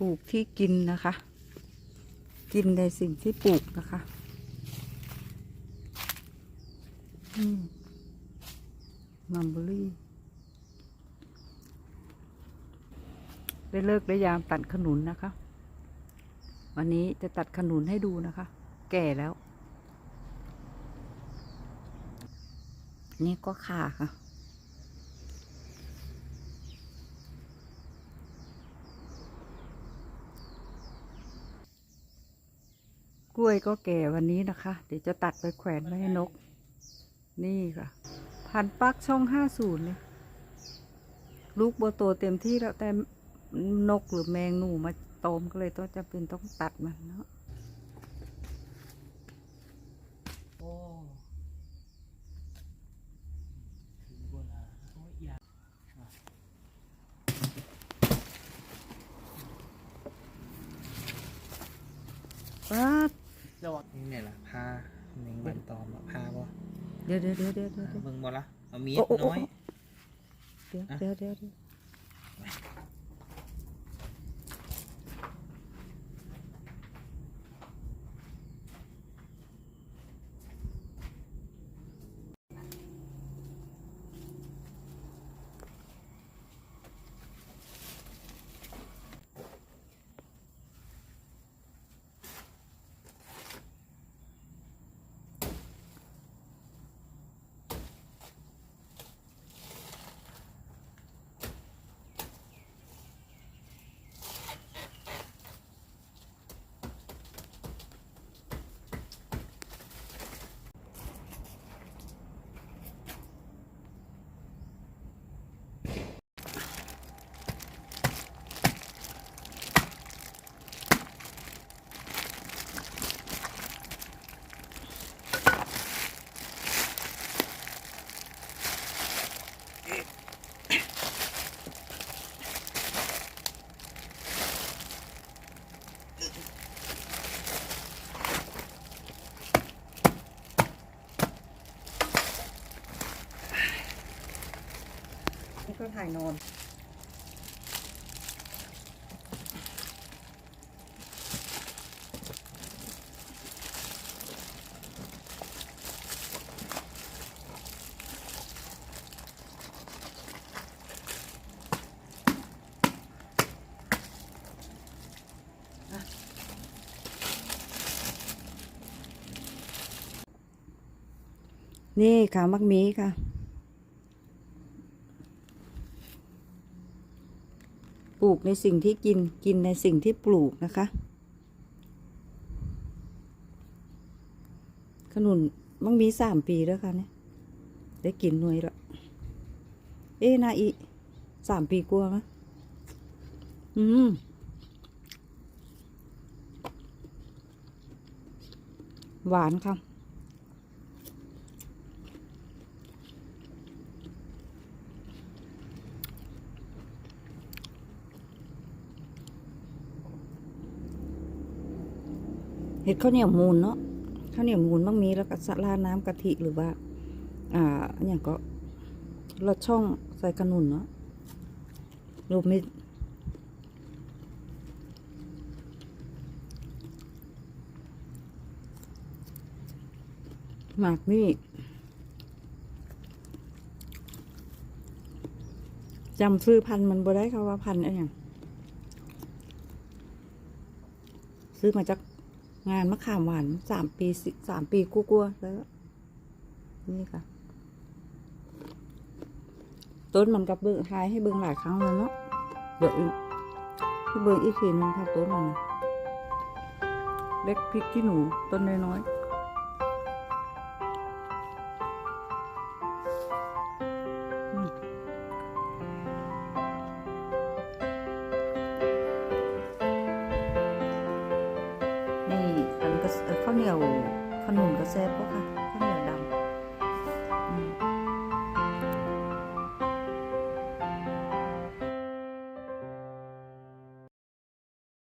ปลูกที่กินนะคะ กินในสิ่งที่ปลูกนะคะมัมเบอรี่ได้เลิกได้ยามตัดขนุนนะคะ วันนี้จะตัดขนุนให้ดูนะคะ แก่แล้ว นี่ก็ขาค่ะ ล้วยก็แก่วันนี้นะคะ เดี๋ยวจะตัดไปแขวนไว้ให้นก นี่ค่ะ พันปักช่องห้าศูนย์เลยลูกโบโตเต็มที่แล้วแต่นกหรือแมงหนูมาตอมก็เลยต้องจะเป็นต้องตัดมันเนาะ โอ้ถึงโบราณโอ้ยอยากป๊าดแล้วว่านี่เนี่ยล่ะพาหนึ่งบันตอมอะพาบ่เดี๋ยวเดี๋ยวเดี๋ยวเดี๋ยวเดี๋ยวเบิ่งบ่ละเอามีดโอ้โอ้โอ้น้อย เดี๋ยวเดี๋ยวเดี๋ยว เดี๋ยวนี่ก็ถ่ายนอน นี่ค่ะ มักมีค่ะ ปลูกในสิ่งที่กินกินในสิ่งที่ปลูกนะคะ ขนุนมังมีสามปีแล้วค่ะเนี่ยได้กินหน่วยละเอ๊นาอีสามปีกลัวไหมยอืมหวานค่ะ ห็ดข้าวเหนียวมูนเนาะข้าวเหนียวมูนต้องมีแล้วก็สลาน้ำกะทิหรือว่า อ่าอย่างก็รสช่องใส่ขนุนเนาะรวมมิตรหมากนี่จำซื้อพันธุ์มันบ่ได้ค่ะว่าพันอะไรอย่างซื้อมาจาก งานมะขามหวานสามปีสามปีกู้กลัวแล้ว นี่ค่ะ ต้นมันกับเบิ้งทายให้เบิ้งหลายครั้งแล้วเนาะเดี๋ยวอีกให้เบิ้งอีกทีนึงค่ะต้นมันเล็กพริกขี้หนูต้นน้อยๆ เอ่อข้าวเหนียวขนุนก็แซ่บก็ค่ะข้าวเหนียว